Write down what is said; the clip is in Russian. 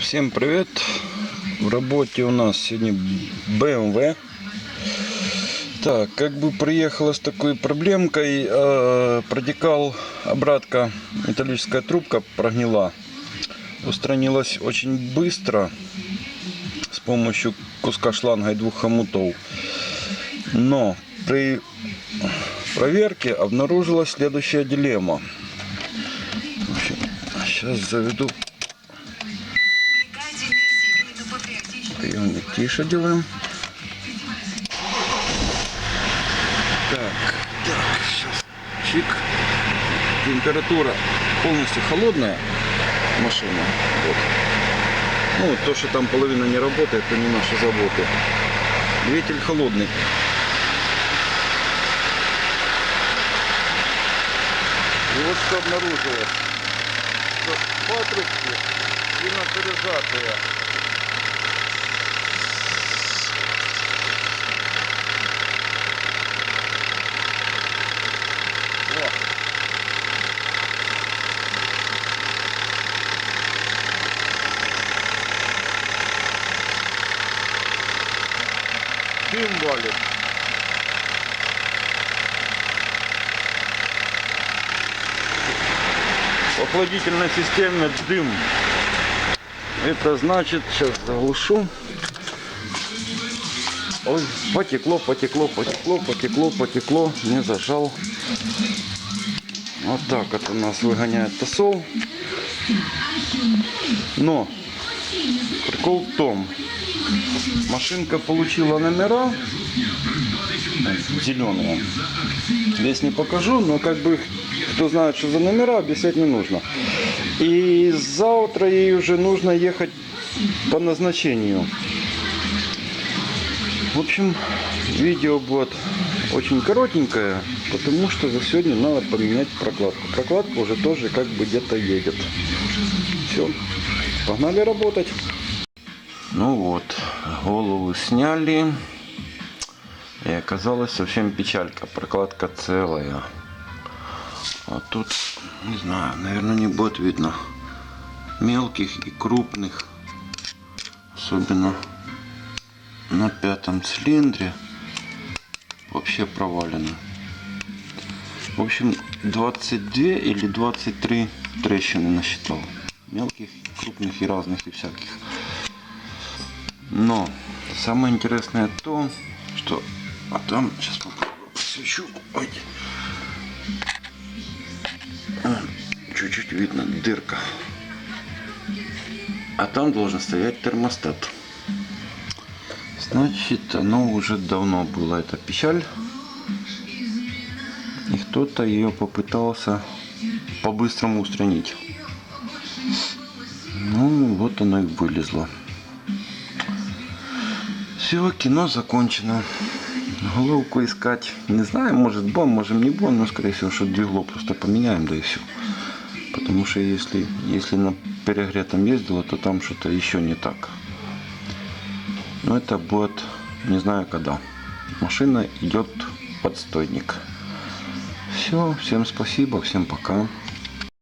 Всем привет! В работе у нас сегодня BMW. Так, как бы приехала с такой проблемкой, э, протекал обратка, металлическая трубка прогнила. Устранилась очень быстро с помощью куска шланга и двух хомутов. Но при проверке обнаружилась следующая дилемма. Сейчас заведу приемник тише делаем. Так, так, сейчас чик. Температура полностью холодная машина. Вот. Ну, то, что там половина не работает, это не наши заботы. Двигатель холодный. И вот что обнаружилось. Что патрубки сильно пережатые. Дым валит. В охладительной системе дым. Это значит, сейчас заглушу. Ой, потекло, потекло, потекло, потекло, потекло. Не зажал. Вот так вот у нас выгоняет тосол. Но прикол в том, машинка получила номера зеленые. Здесь не покажу, но как бы кто знает, что за номера, объяснять не нужно. И завтра ей уже нужно ехать по назначению. В общем, видео будет очень коротенькое, потому что за сегодня надо поменять прокладку. Прокладка уже тоже как бы где-то едет. Все, погнали работать. Ну вот, голову сняли. И оказалось совсем печалька. Прокладка целая. А тут, не знаю, наверное, не будет видно мелких и крупных. Особенно на пятом цилиндре. Вообще провалено. В общем, 22 или 23 трещины насчитал. Мелких, крупных и разных и всяких. Но самое интересное то, что а там сейчас посвечу. А, Чуть-чуть видно дырка. А там должен стоять термостат. Значит, оно уже давно было, эта печаль. И кто-то ее попытался по-быстрому устранить. Ну, вот оно и вылезло. Все, кино закончено. Головку искать. Не знаю, может бон, может не бон, но скорее всего, что двигло просто поменяем, да и все. Потому что если, если на перегретом ездила, то там что-то еще не так. Но это будет не знаю когда. Машина идет подстойник. Все, всем спасибо, всем пока.